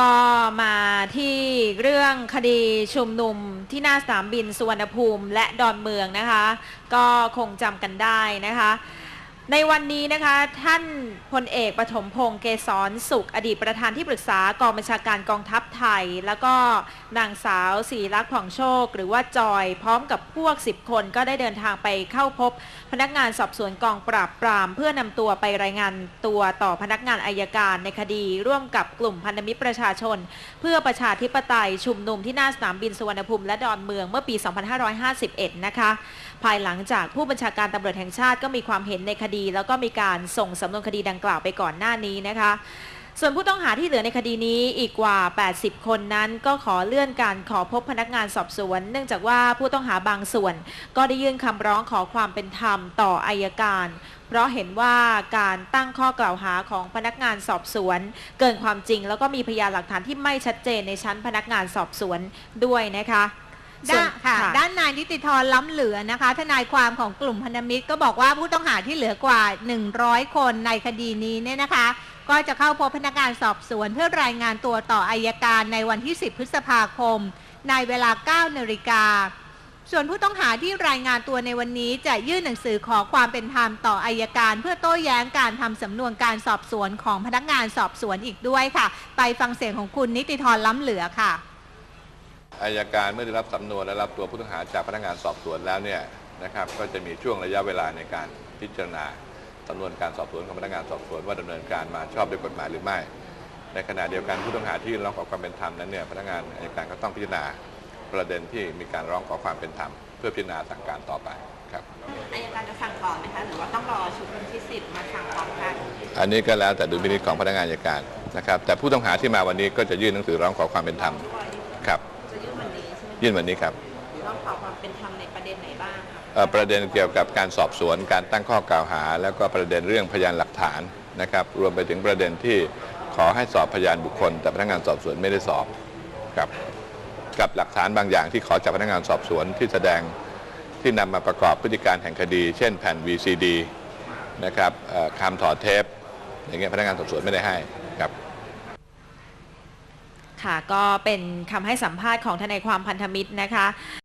ก็มาที่เรื่องคดีชุมนุมที่หน้าสนามบินสุวรรณภูมิและดอนเมืองนะคะ ก็คงจำกันได้นะคะ ในวันนี้นะคะ ท่านพลเอกปฐมพงษ์เกษรสุข อดีตประธานที่ปรึกษากองบัญชาการกองทัพไทย แล้วก็นางสาวศรีรักษ์ผ่องโชค หรือว่าจอยพร้อมกับพวก 10 คนก็ได้เดินทางไปเข้าพบ พนักงานสอบสวนกองปราบปราม เพื่อนำตัวไปรายงานตัวต่อพนักงานอายการในคดี ร่วมกับกลุ่มพันธมิตรประชาชน เพื่อประชาธิปไตยชุมนุมที่หน้าสนามบินสุวรรณภูมิและดอนเมืองเมื่อปี 2551 นะคะ ภายหลังจากผู้บัญชาการตำรวจแห่งชาติก็มีความเห็นในคดีแล้วก็มีการส่งสำนวนคดีดังกล่าวไปก่อนหน้านี้นะคะส่วนผู้ต้องหาที่เหลือในคดีนี้อีกกว่า 80 คนนั้นก็ขอเลื่อนการขอพบพนักงานสอบสวน เนื่องจากว่าผู้ต้องหาบางส่วน ก็ได้ยื่นคำร้องขอความเป็นธรรมต่ออายการ เพราะเห็นว่าการตั้งข้อกล่าวหาของพนักงานสอบสวน เกินความจริง แล้วก็มีพยานหลักฐานที่ไม่ชัดเจนในชั้นพนักงานสอบสวนด้วยนะคะ ด้านนค่ะ ด้านนายนิติธรล้ำเหลือนะคะ ทนายความของกลุ่มพันธมิตรก็บอกว่าผู้ต้องหาที่เหลือกว่า 100 คนในคดีนี้เนี่ยนะคะ ก็จะเข้าพบพนักงานสอบสวนเพื่อรายงานตัวต่ออายการในวันที่ 10 พฤษภาคม ในเวลา 9นาฬิกาส่วนผู้ต้องหาที่รายงานตัวในวันนี้จะยื่นหนังสือขอความเป็นธรรมต่ออายการ เพื่อโต้แย้งการทำสำนวนการสอบสวนของพนักงานสอบสวนอีกด้วยค่ะ ไปฟังเสียงของคุณนิติธรล้ำเหลือค่ะ อายการเมื่อได้รับสำนวนและรับตัวผู้ต้องหาจากพนักงานสอบสวนแล้วเนี่ยนะครับก็จะมีช่วงระยะเวลาในการพิจารณาสำนวนการสอบสวนของพนักงานสอบสวนว่าดำเนินการมาชอบด้วยกฎหมายหรือไม่ ในขณะเดียวกันผู้ต้องหาที่ร้องขอความเป็นธรรมนั้นเนี่ยพนักงานอายการก็ต้องพิจารณาประเด็นที่มีการร้องขอความเป็นธรรมเพื่อพิจารณาสั่งการต่อไปครับอายการจะสั่งก่อนไหมคะหรือว่าต้องรอชุดวันที่สิบมาสั่งพร้อมกันอันนี้ก็แล้วแต่ดุลพินิจของพนักงานอายการนะครับแต่ผู้ต้องหาที่มาวันนี้ก็จะยื่นหนังสือร้องขอความเป็นธรรมครับ ยื่นวันนี้ใช่ไหมยื่นวันนี้ครับร้องขอความเป็นธรรมในประเด็นไหนบ้างคะเอ่อประเด็นเกี่ยวกับการสอบสวน การตั้งข้อกล่าวหา แล้วก็ประเด็นเรื่องพยานหลักฐานนะครับ รวมไปถึงประเด็นที่ขอให้สอบพยานบุคคล แต่พนักงานสอบสวนไม่ได้สอบครับกับหลักฐานบางอย่างที่ขอจากพนักงานสอบสวนที่แสดงที่นำมาประกอบพฤติการแห่งคดี เช่นแผ่น VCD นะครับเอ่อคำถอดเทปอย่างเงี้ยพนักงานสอบสวนไม่ได้ให้ครับ ค่ะ ก็เป็นคำให้สัมภาษณ์ของทนายความพันธมิตรนะคะ